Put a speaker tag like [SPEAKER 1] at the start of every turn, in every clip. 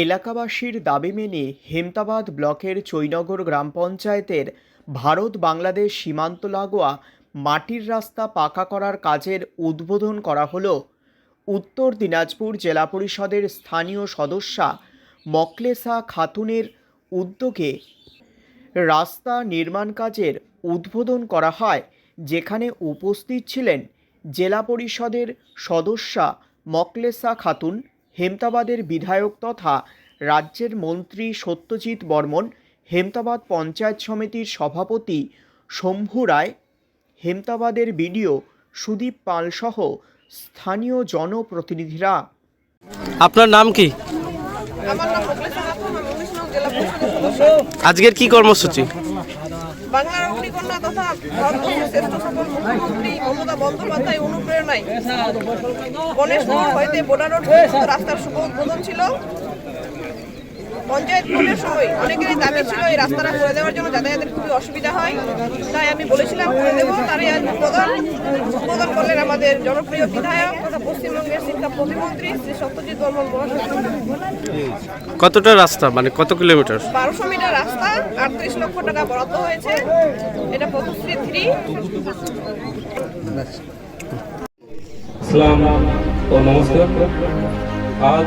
[SPEAKER 1] এলাকাবাসীর দাবি মেনে হেমতাবাদ ব্লকের চৈনগর গ্রাম পঞ্চায়েতের ভারত বাংলাদেশ সীমান্ত লাগোয়া মাটির রাস্তা পাকা করার কাজের উদ্বোধন করা হলো। উত্তর দিনাজপুর জেলা পরিষদের স্থানীয় সদস্যা মকলেসা খাতুনের উদ্যোগে রাস্তা নির্মাণ কাজের উদ্বোধন করা হয়, যেখানে উপস্থিত ছিলেন জেলা পরিষদের সদস্যা মকলেসা খাতুন হেমতাবাদের বিধায়ক তথা রাজ্যের মন্ত্রী সত্যজিৎ বর্মন হেমতাবাদ পঞ্চায়েত সমিতির সভাপতি শম্ভু রায় হেমতাবাদের বিডিও সুদীপ পালসহ স্থানীয় জনপ্রতিনিধিরা।
[SPEAKER 2] আপনার নাম কি? আজকের কি কর্মসূচি?
[SPEAKER 3] বাংলার অগ্নিকন্যা তথা ভারতবর্ষের শ্রেষ্ঠ মমতা বন্দ্যোপাধ্যায় অনুপ্রেরণায় গণেশ মোড় হইতে বোডা রোড রাস্তার শুভ উদ্বোধন ছিল। পঞ্চায়েত ভোটের সময় অনেকেরই দাবি ছিল এই রাস্তাটা করে দেওয়ার জন্য যাতায়াতের খুবই অসুবিধা হয়। তাই আমি বলেছিলাম করে দেবো। তারই আজ উদ্বোধন উদ্বোধন করলেন আমাদের জনপ্রিয় বিধায়ক তথা পশ্চিমবঙ্গের শিক্ষা প্রতিমন্ত্রী শ্রী সত্যজিৎ বর্মন
[SPEAKER 2] কতটা রাস্তা? মানে কত কিলোমিটার?
[SPEAKER 3] বারোশো মিটার রাস্তা আটত্রিশ লক্ষ টাকা বরাদ্দ হয়েছে। এটা পথশ্রী থ্রি।
[SPEAKER 4] ইসলাম ও নমস্কার। আজ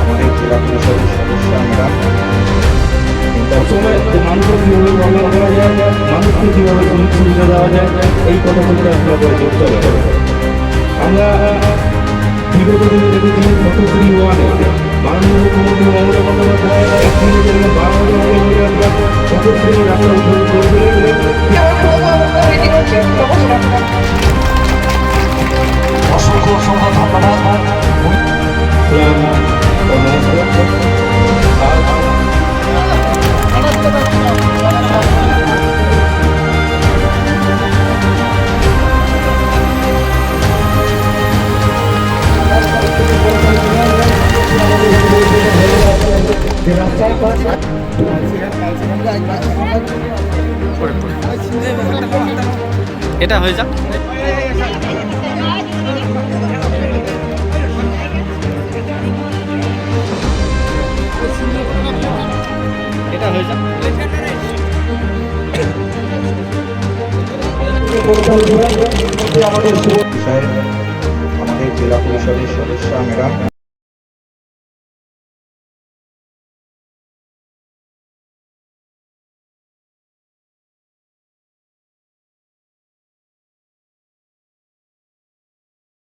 [SPEAKER 5] আমাদের জেলা পরিষদের সদস্য আমরা
[SPEAKER 4] মানুষের কীভাবে কল্যাণ করা যায় মানুষকে কীভাবে সুযোগ সুবিধা দেওয়া যায় এই কথা আমরা হবে আমরা বিগত দিনে দেখেছি ফটোগ্রি ওয়ানে মাননীয়
[SPEAKER 2] এটা হয়ে যাক।
[SPEAKER 5] আমাদের জেলা পরিষদের সদস্য ম্যাডাম।